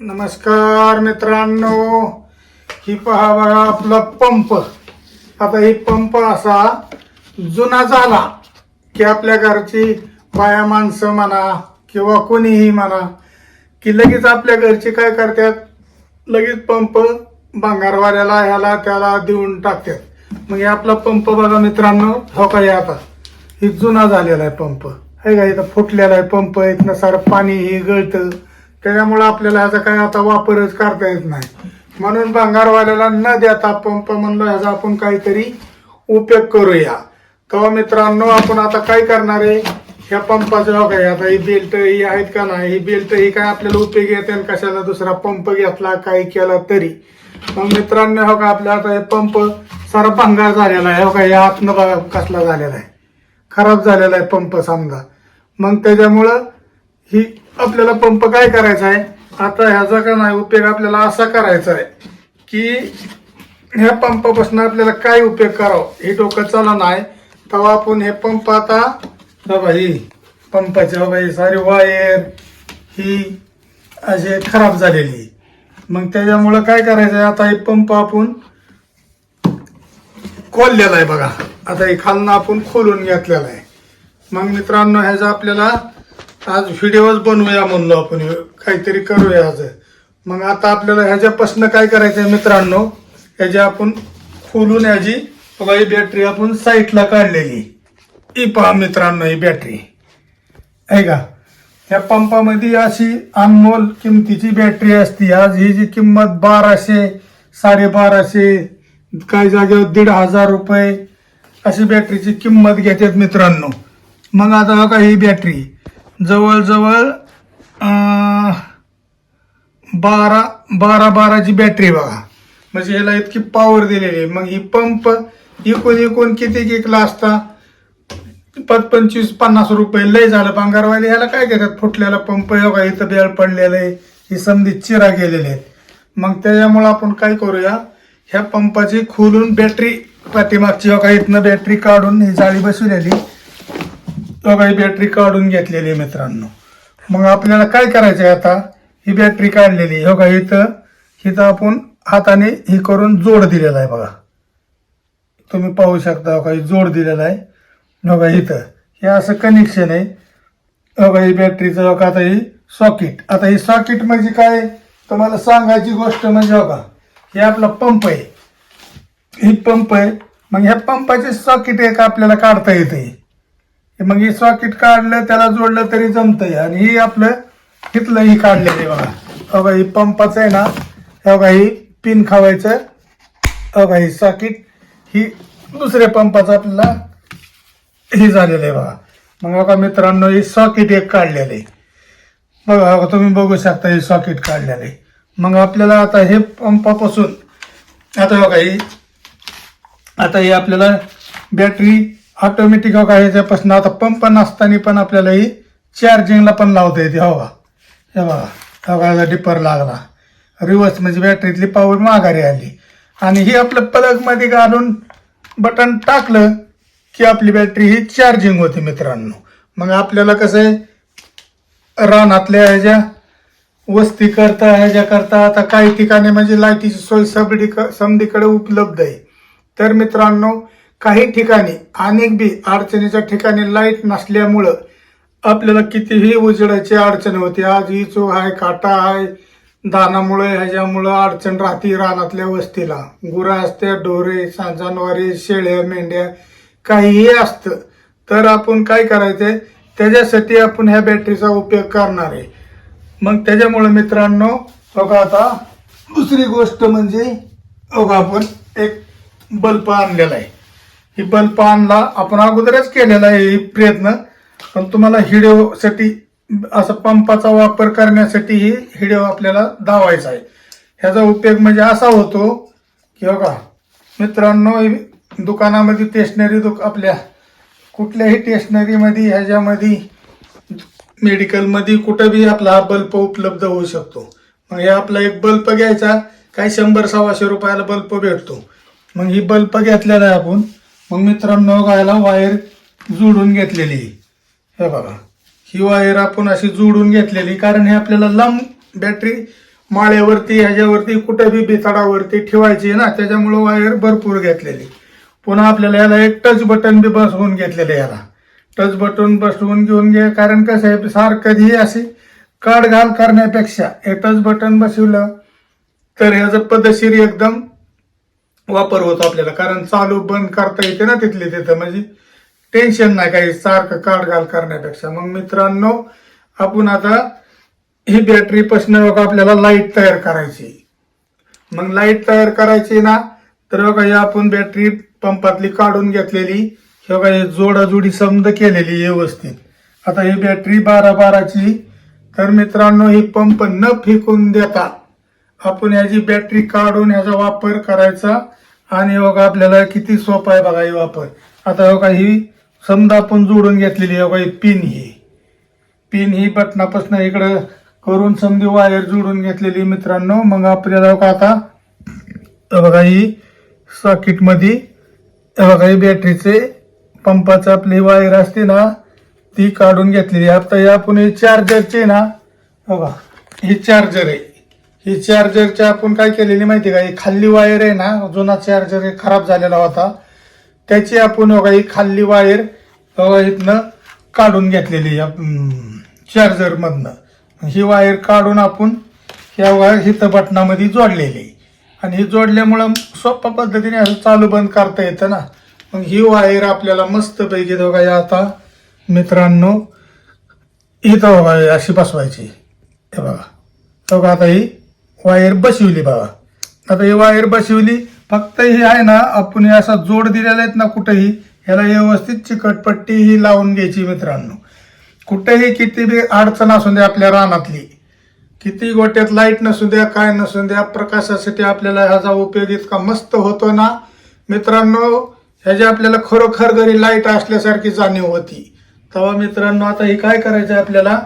नमस्कार मित्रांनो ही पहा बघा आपला पंप. आता ही पंप असा जुना झाला की आपल्या घरची बाया माणसं म्हणा किंवा कोणीही म्हणा की लगेच आपल्या घरची काय करतात? लगेच पंप भांगारवाल्याला ह्याला त्याला देऊन टाकतात. मग हे आपला पंप बघा मित्रांनो हो काय आता? ही जुना झालेला आहे पंप. हे का इथं फुटलेला आहे पंप इथनं सारं पाणी हे गळतं. त्याच्यामुळं आपल्याला ह्याचा काय आता वापरच करता येत नाही. म्हणून भंगारवाल्याला न देता पंप म्हणलं ह्याचा आपण काहीतरी उपयोग करूया. तेव्हा मित्रांनो आपण आता काय करणार आहे? ह्या पंपाचं हो काय आता ही बेल्ट ही आहेत का नाही? ही बेल्ट ही काय आपल्याला उपयोगी येते आणि कशाला दुसरा पंप घेतला काही केला तरी. मग मित्रांनो हो का आपल्या आता हे पंप सारा भंगार झालेला आहे. हो का या आतनं बघा कसला झालेला आहे. खराब झालेला आहे पंप समजा. मग त्याच्यामुळं ही आपल्याला पंप काय करायचा आहे? आता ह्याचा का नाही उपयोग आपल्याला असा करायचा आहे की ह्या पंपापासून आपल्याला काय उपयोग करावं? हे डोकं चला नाही. तेव्हा आपण हे पंप आता बघा ही पंपाची बघा ही सारी वायर ही असे खराब झालेली. मग त्याच्यामुळं काय करायचं आहे? आता हे पंप आपण खोललेला आहे बघा. आता हे खालनं आपण खोलून घेतलेला आहे. मग मित्रांनो ह्याचा आपल्याला आज व्हिडिओज बनवूया म्हणलो आपण काहीतरी करूया आज. मग आता आपल्याला ह्याच्यापासून काय करायचं आहे मित्रांनो ह्याची आपण खोलून ह्याची बघा ही बॅटरी आपण साईटला काढलेली. ही पहा मित्रांनो ही बॅटरी आहे का? ह्या पंपामध्ये अशी अनमोल किमतीची बॅटरी असते. आज ही जी किंमत बाराशे साडेबाराशे काही जागेवर दीड हजार रुपये अशी बॅटरीची किंमत घेतात मित्रांनो. मग आता बघा ही बॅटरी जवळजवळ बारा बारा बाराची बॅटरी बघा. म्हणजे ह्याला इतकी पॉवर दिलेली आहे. मग ही पंप एकूण एकूण किती किकला असता? पाच पंचवीस पन्नास रुपये. लय झालं. भांगारवाले ह्याला काय घेतात फुटलेला पंप बघा इथं बेळ पडलेलं आहे. ही समधी चिरा गेलेले आहेत मग त्याच्यामुळं आपण काय करूया? ह्या पंपाची खोलून बॅटरी पाठीमागची बघा इथनं बॅटरी काढून ही जाळी बसवलेली. दोघाही बॅटरी काढून घेतलेली आहे मित्रांनो. मग आपल्याला काय करायचं आहे आता? ही बॅटरी काढलेली आहे. हो का? इथं इथं आपण हाताने ही करून जोड दिलेला आहे बघा. तुम्ही पाहू शकता हो काही जोड दिलेला आहे. हो बघा इथं. हे असं कनेक्शन आहे. बघा ही बॅटरीचं का? आता ही सॉकेट आता ही सॉकेट म्हणजे काय? तुम्हाला सांगायची गोष्ट म्हणजे बघा हे आपला पंप आहे. ही पंप आहे. मग ह्या पंपाचे सॉकेट एक आपल्याला काढता येते मग हे सॉकेट काढलं त्याला जोडलं तरी जमतंय. आणि ही आपलं तिथलं ही काढलेलं आहे बघा. बघा ही पंपाचं आहे ना हे ही पिन खावायचं. बघा ही सॉकेट ही दुसऱ्या पंपाचं आपल्याला हे झालेलं आहे बघा. मग बघा मित्रांनो हे सॉकेट एक काढलेलं आहे. बघा बघा तुम्ही बघू शकता हे सॉकेट काढलेलं आहे. मग आपल्याला आता हे पंपापासून आता बघा ही आता हे आपल्याला बॅटरी ऑटोमॅटिक हो का ह्याच्यापासून आता पंप नसताना पण आपल्याला ही चार्जिंगला पण लावता येते हो का हे बघा बघा डिपर लागला. रिवर्स म्हणजे बॅटरीतली पॉवर माघारी आली. आणि ही आपलं प्लगमध्ये घालून बटन टाकलं की आपली बॅटरी ही चार्जिंग होते मित्रांनो. मग आपल्याला कसं आहे? रानातल्या ह्याच्या वस्ती करता ह्याच्या करता आता काही ठिकाणी म्हणजे लाईटीची सोय सगळी समधीकडे उपलब्ध आहे. तर मित्रांनो काही ठिकाणी अनेक बी अडचणीच्या ठिकाणी लाइट नसल्यामुळं आपल्याला कितीही उजेडाची अडचण होते आज ही चो आहे काटा आहे दानामुळे ह्याच्यामुळं अडचण राहते रानातल्या वस्तीला. गुरं असत्या ढोरे सा- जनावरे शेळ्या मेंढ्या काहीही असतं. तर आपण काय करायचंय? त्याच्यासाठी आपण ह्या बॅटरीचा उपयोग करणार आहे. मग त्याच्यामुळं मित्रांनो बघा आता दुसरी गोष्ट म्हणजे बघा आपण एक बल्ब आणलेला आहे. ही बल्ब आणला आपण अगोदरच केलेला आहे ही प्रयत्न. पण तुम्हाला हिडिओसाठी असं पंपाचा वापर करण्यासाठी ही हिडिओ आपल्याला दावायचा आहे. ह्याचा उपयोग म्हणजे असा होतो की बघा मित्रांनो दुकानामध्ये स्टेशनरी दुक आपल्या कुठल्याही स्टेशनरीमध्ये ह्याच्यामध्ये मेडिकलमध्ये कुठं बी आपला हा बल्ब उपलब्ध होऊ शकतो. मग हे आपला एक बल्ब घ्यायचा काही शंभर सव्वाशे रुपयाला बल्ब भेटतो. मग ही बल्ब घेतलेला आहे आपण मग मित्रांनो गायला वायर जोडून घेतलेली. हे बघा. ही वायर आपण अशी जोडून घेतलेली कारण हे आपल्याला लांब बॅटरी माळ्यावरती ह्याच्यावरती कुठे बी बिताडावरती ठेवायची ना त्याच्यामुळं वायर भरपूर घेतलेली. पुन्हा आपल्याला याला एक टच बटन बी बसवून घेतलेलं आहे याला. टच बटन बसवून घेऊन घे कारण कसं आहे सारखं कधीही अशी काढ घाल करण्यापेक्षा हे टच बटन बसवलं तर ह्याचं पद्धतशीर एकदम वापर होतो आपल्याला. कारण चालू बंद करता येते ना तिथली तिथं. म्हणजे टेन्शन नाही काही. सारखं काढ घाल करण्यापेक्षा. मग मित्रांनो आपण आता ही बॅटरी पासून आपल्याला लाइट तयार करायची. मग लाइट तयार करायची ना तर बघा ही आपण बॅटरी पंपातली काढून घेतलेली. हे बघा हे जोडाजोडी समज केलेली व्यवस्थित. आता ही बॅटरी बारा बाराची. तर मित्रांनो ही पंप न फेकून देता आपण ह्याची बॅटरी काढून ह्याचा वापर करायचा. आणि बघा आपल्याला किती सोपा आहे बघा ही वापर. आता योगा ही समजा आपण जोडून घेतलेली आहे बघा ही पिन ही. पिन ही बटनापासून इकडं करून समधी वायर जोडून घेतलेली मित्रांनो. मग आपल्याला बघा आता बघा ही सॉकेटमध्ये बघा ही बॅटरीचे पंपाचं आपली वायर असते ना ती काढून घेतलेली आहे. आता या आपण चार्जरचे ना बघा हे चार्जर आहे. ही चार्जरची आपण काय केलेली माहिती का? ही खाल्ली वायर आहे ना जुना चार्जर खराब झालेला होता. त्याची आपण बघा ही खाल्ली वायर बघा इथनं काढून घेतलेली चार्जरमधनं ही वायर काढून आपण ह्या वायर हिथं बटनामध्ये जोडलेली आणि ही जोडल्यामुळं सोप्या पद्धतीने असं चालू बंद करता येतं ना. मग ही वायर आपल्याला मस्त पैकी बघा या आता मित्रांनो इथं बघा अशी बसवायची हे बघा. बघा आता ही वायर बसविली बघा आता हे वायर बसवली फक्त हे आहे ना आपण असा जोड दिलेला आहेत ना कुठेही ह्याला व्यवस्थित चिकटपट्टी ही लावून घ्यायची मित्रांनो. कुठेही किती बी अडचण असू द्या आपल्या रानातली किती गोट्यात लाइट नसू द्या काय नसू द्या प्रकाशासाठी आपल्याला ह्याचा उपयोग इतका मस्त होतो ना. मित्रांनो ह्याची आपल्याला खरोखर घरी लाइट असल्यासारखी जाणीव होती तेव्हा मित्रांनो आता ही काय करायचं आपल्याला?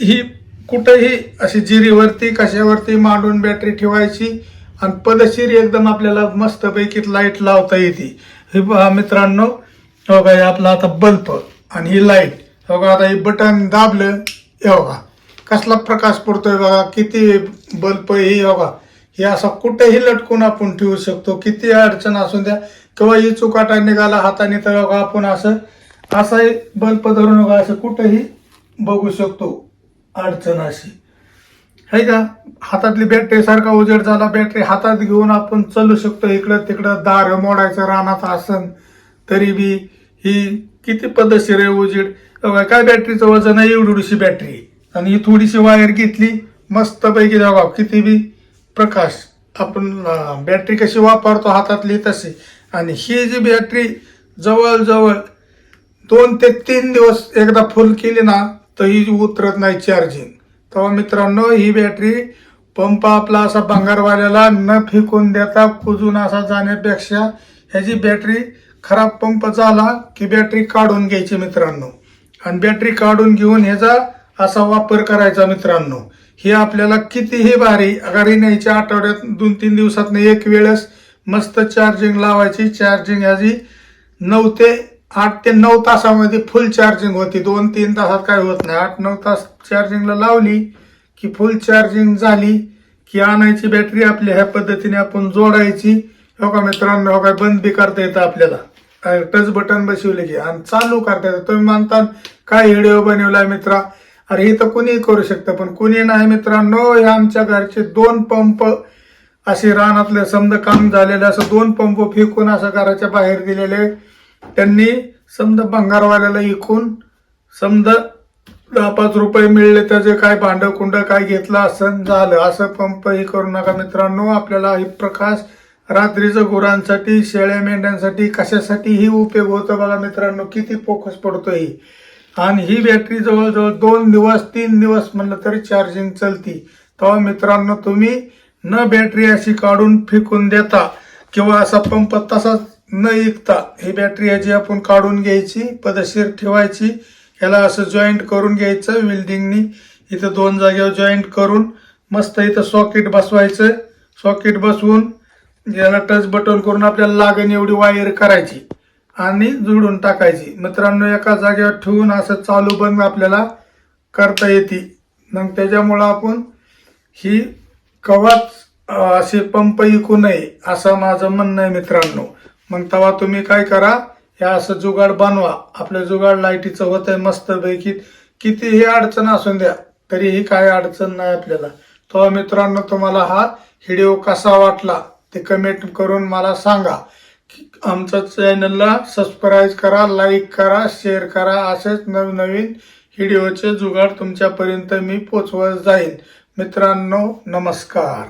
ही कुठेही अशी जिरीवरती कशावरती मांडून बॅटरी ठेवायची आणि पदशीर एकदम आपल्याला मस्तपैकी लाइट लावता येते. हे पहा मित्रांनो हो हे आपला आता बल्ब आणि ही लाइट हो आता हे बटन दाबलं हे बघा कसला प्रकाश पडतोय बघा किती बल्ब ही बघा. हे असा कुठेही लटकून आपण ठेवू शकतो. किती अडचण असून द्या किंवा ही चुकाटा निघाला हाताने तर बघा आपण असं असाही बल्ब धरून बघा असं कुठेही बघू शकतो. अडचण अशी. आहे का? हातातली बॅटरी सारखा उजेड झाला बॅटरी हातात घेऊन आपण चालू शकतो इकडं तिकडं. दार मोडायचं रानात आसन तरी बी ही किती पद्धतशीर आहे उजेड. काय बॅटरीचं वजन आहे? एवढीशी बॅटरी आणि ही थोडीशी वायर घेतली मस्त पैकी बघा किती बी? प्रकाश. आपण बॅटरी कशी वापरतो हातातली तशी. आणि ही जी बॅटरी जवळजवळ दोन ते तीन दिवस एकदा फुल केली ना तर ही उतरत नाही चार्जिंग तेव्हा मित्रांनो ही बॅटरी पंप आपला असा भंगारवाल्याला न फेकून देता कुजून असा जाण्यापेक्षा ह्याची बॅटरी खराब पंप झाला की बॅटरी काढून घ्यायची मित्रांनो. आणि बॅटरी काढून घेऊन ह्याचा असा वापर करायचा मित्रांनो. ही आपल्याला कितीही भारी गाडी न्यायच्या आठवड्यात दोन तीन दिवसात एक वेळेस मस्त चार्जिंग लावायची. चार्जिंग ह्याची नऊ ते आठ ते नऊ तासामध्ये फुल चार्जिंग होती. दोन तीन तासात काय होत नाही. आठ नऊ तास चार्जिंगला लावली की फुल चार्जिंग झाली की आणायची बॅटरी आपली ह्या पद्धतीने आपण जोडायची. हो का मित्रांनो? हो काय बंद बी करता येतं आपल्याला. टच बटन बसवले की. आणि चालू करता येतं. तुम्ही मानता काय व्हिडिओ बनवलाय मित्रा? अरे हे तर कुणीही करू शकतं पण कुणी नाही मित्रांनो. हे आमच्या घरचे दोन पंप असे रानातले समजा काम झालेले असं दोन पंप फेकून असं घराच्या बाहेर दिलेले. त्यांनी समजा भंगारवाल्याला इकून समजा दहा पाच रुपये मिळले त्याचे काय भांड कुंड काय घेतलं असं झालं. असं पंप हे करू नका मित्रांनो. आपल्याला ही प्रकाश रात्रीचं गुरांसाठी शेळ्या मेंढ्यांसाठी कशासाठीही उपयोग होतो बघा मित्रांनो. किती फोकस पडतोय. ही आणि ही बॅटरी जवळजवळ दोन दिवस तीन दिवस म्हणलं तरी चार्जिंग चलती. तेव्हा मित्रांनो तुम्ही न बॅटरी अशी काढून फेकून देता किंवा असा पंप तसाच न इकता ही बॅटरी याची आपण काढून घ्यायची पदशीर ठेवायची याला असं जॉईंट करून घ्यायचं वेल्डिंगनी इथं दोन जागेवर जॉईंट करून मस्त इथं सॉकेट बसवायचं. सॉकेट बसवून याला टच बटन करून आपल्याला लागण एवढी वायर करायची आणि जुडून टाकायची. मित्रांनो एका जागेवर ठेवून असं चालू बंद आपल्याला करता येते. मग त्याच्यामुळं आपण ही कवाच असे पंप इकू नये असं माझं म्हणणं आहे मित्रांनो. मग तेव्हा तुम्ही काय करा हे असं जुगाड बनवा. आपलं जुगाड लाईटीचं होत आहे मस्तपैकी. कितीही अडचण असून द्या तरीही काय अडचण नाही आपल्याला. तेव्हा मित्रांनो तुम्हाला हा व्हिडिओ कसा वाटला ते कमेंट करून मला सांगा. आमच्या चॅनलला सबस्क्राईब करा लाईक करा शेअर करा. असेच नवनवीन व्हिडिओचे जुगाड तुमच्यापर्यंत मी पोचवत जाईल मित्रांनो नमस्कार.